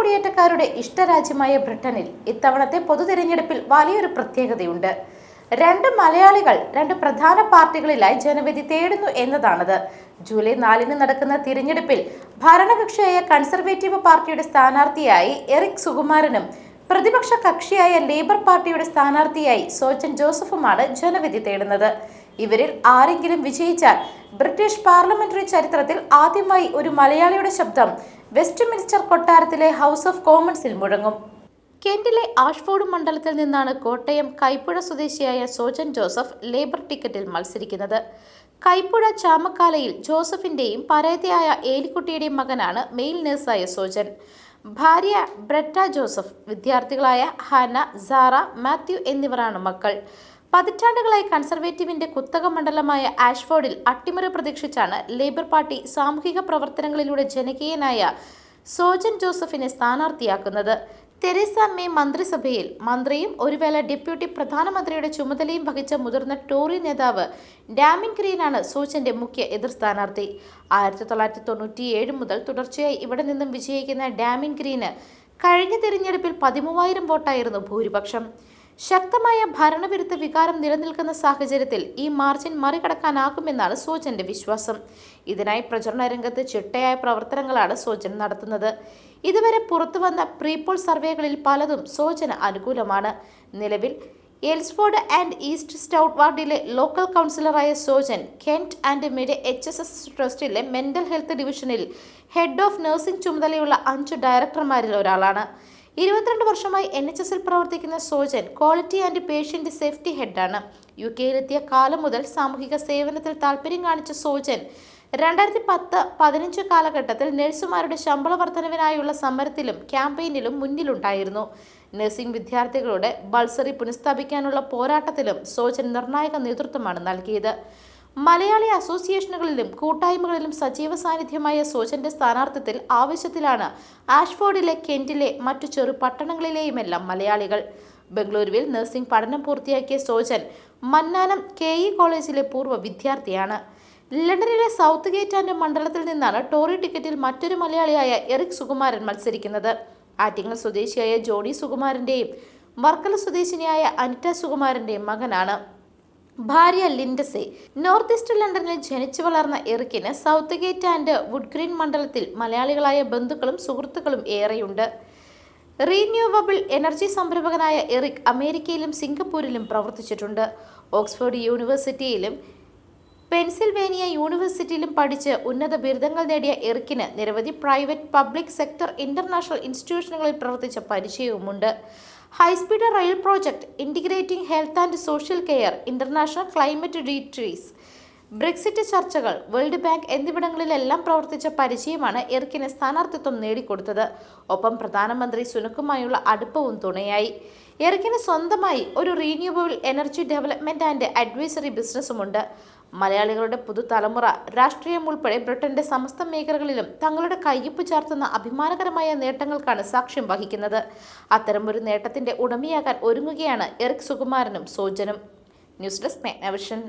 കുടിയേറ്റക്കാരുടെ ഇഷ്ടരാജ്യമായ ബ്രിട്ടനിൽ ഇത്തവണത്തെ പൊതുതിരഞ്ഞെടുപ്പിൽ വലിയൊരു പ്രത്യേകതയുണ്ട്. രണ്ട് മലയാളികൾ രണ്ട് പ്രധാന പാർട്ടികളിലായി ജനവിധി തേടുന്നു എന്നതാണത്. ജൂലൈ നാലിന് നടക്കുന്ന തിരഞ്ഞെടുപ്പിൽ ഭരണകക്ഷിയായ കൺസർവേറ്റീവ് പാർട്ടിയുടെ സ്ഥാനാർത്ഥിയായി എറിക് സുകുമാരനും പ്രതിപക്ഷ കക്ഷിയായ ലേബർ പാർട്ടിയുടെ സ്ഥാനാർത്ഥിയായി സോജൻ ജോസഫുമാണ് ജനവിധി തേടുന്നത്. ഇവരിൽ ആരെങ്കിലും വിജയിച്ചാൽ ബ്രിട്ടീഷ് പാർലമെന്ററി ചരിത്രത്തിൽ ആദ്യമായി ഒരു മലയാളിയുടെ ശബ്ദം വെസ്റ്റ് മിനിസ്റ്റർ കൊട്ടാരത്തിലെ ഹൗസ് ഓഫ് കോമൺസിൽ മുഴങ്ങും. കെന്റിലെ ആഷ്ഫോർഡ് മണ്ഡലത്തിൽ നിന്നാണ് കോട്ടയം കൈപ്പുഴ സ്വദേശിയായ സോജൻ ജോസഫ് ലേബർ ടിക്കറ്റിൽ മത്സരിക്കുന്നത്. കൈപ്പുഴ ചാമക്കാലയിൽ ജോസഫിന്റെയും പരാതിയായ ഏലിക്കുട്ടിയുടെയും മകനാണ് മെയിൽ നഴ്സായ സോജൻ. ഭാര്യ ബ്രെറ്റ ജോസഫ് വിദ്യാർത്ഥികളായ ഹന സാറ മാത്യു എന്നിവരാണ് മക്കൾ. പതിറ്റാണ്ടുകളായി കൺസർവേറ്റീവിന്റെ കുത്തക മണ്ഡലമായ ആഷ്ഫോർഡിൽ അട്ടിമറി പ്രതീക്ഷിച്ചാണ് ലേബർ പാർട്ടി സാമൂഹിക പ്രവർത്തനങ്ങളിലൂടെ ജനകീയനായ സോജൻ ജോസഫിനെ സ്ഥാനാർത്ഥിയാക്കുന്നത്. തെരേസ മേ മന്ത്രിസഭയിൽ മന്ത്രിയും ഒരുവേള ഡെപ്യൂട്ടി പ്രധാനമന്ത്രിയുടെ ചുമതലയും വഹിച്ച മുതിർന്ന ടോറി നേതാവ് ഡാമിൻ ഗ്രീനാണ് സൂചന്റെ മുഖ്യ എതിർ സ്ഥാനാർത്ഥി. ആയിരത്തി തൊള്ളായിരത്തി തൊണ്ണൂറ്റി ഏഴ് മുതൽ തുടർച്ചയായി ഇവിടെ നിന്നും വിജയിക്കുന്ന ഡാമിൻ ഗ്രീന് കഴിഞ്ഞ തിരഞ്ഞെടുപ്പിൽ പതിമൂവായിരം വോട്ടായിരുന്നു ഭൂരിപക്ഷം. ശക്തമായ ഭരണവിരുദ്ധ വികാരം നിലനിൽക്കുന്ന സാഹചര്യത്തിൽ ഈ മാർജിൻ മറികടക്കാനാകുമെന്നാണ് സോജന്റെ വിശ്വാസം. ഇതിനായി പ്രചരണ രംഗത്ത് ചിട്ടയായ പ്രവർത്തനങ്ങളാണ് സോജൻ നടത്തുന്നത്. ഇതുവരെ പുറത്തുവന്ന പ്രീപോൾ സർവേകളിൽ പലതും സോജന് അനുകൂലമാണ്. നിലവിൽ എൽസ്ഫോർഡ് ആൻഡ് ഈസ്റ്റ് സ്റ്റൗട്ട് വാർഡിലെ local കൗൺസിലറായ Sojan Kent and Mid H S S ട്രസ്റ്റിലെ mental health ഡിവിഷനിൽ ഹെഡ് ഓഫ് നഴ്സിംഗ് ചുമതലയുള്ള അഞ്ച് ഡയറക്ടർമാരിൽ ഒരാളാണ്. ഇരുപത്തിരണ്ട് വർഷമായി എൻ എച്ച് എസിൽ പ്രവർത്തിക്കുന്ന Sojan quality and patient safety ഹെഡാണ് U കെയിലെത്തിയ കാലം മുതൽ സാമൂഹിക സേവനത്തിൽ താല്പര്യം കാണിച്ച സോജൻ രണ്ടായിരത്തി പത്ത് പതിനഞ്ച് കാലഘട്ടത്തിൽ നഴ്സുമാരുടെ ശമ്പള വർധനവിനായുള്ള സമരത്തിലും ക്യാമ്പയിനിലും മുന്നിലുണ്ടായിരുന്നു. നഴ്സിംഗ് വിദ്യാർത്ഥികളുടെ ബൾസറി പുനഃസ്ഥാപിക്കാനുള്ള പോരാട്ടത്തിലും സോജൻ നിർണായക നേതൃത്വമാണ് നൽകിയത്. മലയാളി അസോസിയേഷനുകളിലും കൂട്ടായ്മകളിലും സജീവ സാന്നിധ്യമായ സോജന്റെ സ്ഥാനാർത്ഥത്തിൽ ആവശ്യത്തിലാണ് ആഷ്ഫോർഡിലെ കെന്റിലെ മറ്റു ചെറു പട്ടണങ്ങളിലെയുമെല്ലാം മലയാളികൾ. ബംഗളൂരുവിൽ നഴ്സിംഗ് പഠനം പൂർത്തിയാക്കിയ സോജൻ മന്നാനം കെ ഇ കോളേജിലെ പൂർവ വിദ്യാർത്ഥിയാണ്. ലണ്ടനിലെ സൗത്ത് ഗേറ്റ് ആൻഡ് മണ്ഡലത്തിൽ നിന്നാണ് ടോറി ടിക്കറ്റിൽ മറ്റൊരു മലയാളിയായ എറിക് സുകുമാരൻ മത്സരിക്കുന്നത്. ആറ്റിങ്ങൽ സ്വദേശിയായ ജോണി സുകുമാരന്റെയും വർക്കല സ്വദേശിനിയായ അനിറ്റ സുകുമാരന്റെയും മകനാണ്. ഭാര്യ ലിൻഡസെ നോർത്ത് ഈസ്റ്റ് ലണ്ടനിൽ ജനിച്ചു വളർന്ന എറിക്കിന് സൗത്ത് ഗേറ്റ് ആൻഡ് വുഡ്ഗ്രീൻ മണ്ഡലത്തിൽ മലയാളികളായ ബന്ധുക്കളും സുഹൃത്തുക്കളും ഏറെയുണ്ട്. റീന്യൂവബിൾ എനർജി സംരംഭകനായ എറിക് അമേരിക്കയിലും സിംഗപ്പൂരിലും പ്രവർത്തിച്ചിട്ടുണ്ട്. ഓക്സ്ഫോർഡ് യൂണിവേഴ്സിറ്റിയിലും പെൻസിൽവേനിയ യൂണിവേഴ്സിറ്റിയിലും പഠിച്ച് ഉന്നത ബിരുദങ്ങൾ നേടിയ എറിക്കിന് നിരവധി പ്രൈവറ്റ് പബ്ലിക് സെക്ടർ ഇന്റർനാഷണൽ ഇൻസ്റ്റിറ്റ്യൂഷനുകളിൽ പ്രവർത്തിച്ച പരിചയവുമുണ്ട്. High speed rail project integrating health and social care international climate treaties Brexit ചർച്ചകൾ വേൾഡ് ബാങ്ക് എന്നിവിടങ്ങളിലെല്ലാം പ്രവർത്തിച്ച പരിചയമാണ് എറിക്കിന് സ്ഥാനാർത്ഥിത്വം നേടിക്കൊടുത്തത്. ഒപ്പം പ്രധാനമന്ത്രി സുനക്കുമായുള്ള അടുപ്പവും തുണയായി. എർക്കിന് സ്വന്തമായി ഒരു renewable energy development and advisory ബിസിനസ്സുമുണ്ട് മലയാളികളുടെ പുതുതലമുറ രാഷ്ട്രീയം ഉൾപ്പെടെ ബ്രിട്ടന്റെ സമസ്ത മേഖലകളിലും തങ്ങളുടെ കയ്യൊപ്പ് ചേർത്തുന്ന അഭിമാനകരമായ നേട്ടങ്ങൾക്കാണ് സാക്ഷ്യം വഹിക്കുന്നത്. അത്തരമൊരു നേട്ടത്തിന്റെ ഉടമയാകാൻ ഒരുങ്ങുകയാണ് എറിക് സുകുമാരനും സോജനും. News desk മെഗ്നവിഷൻ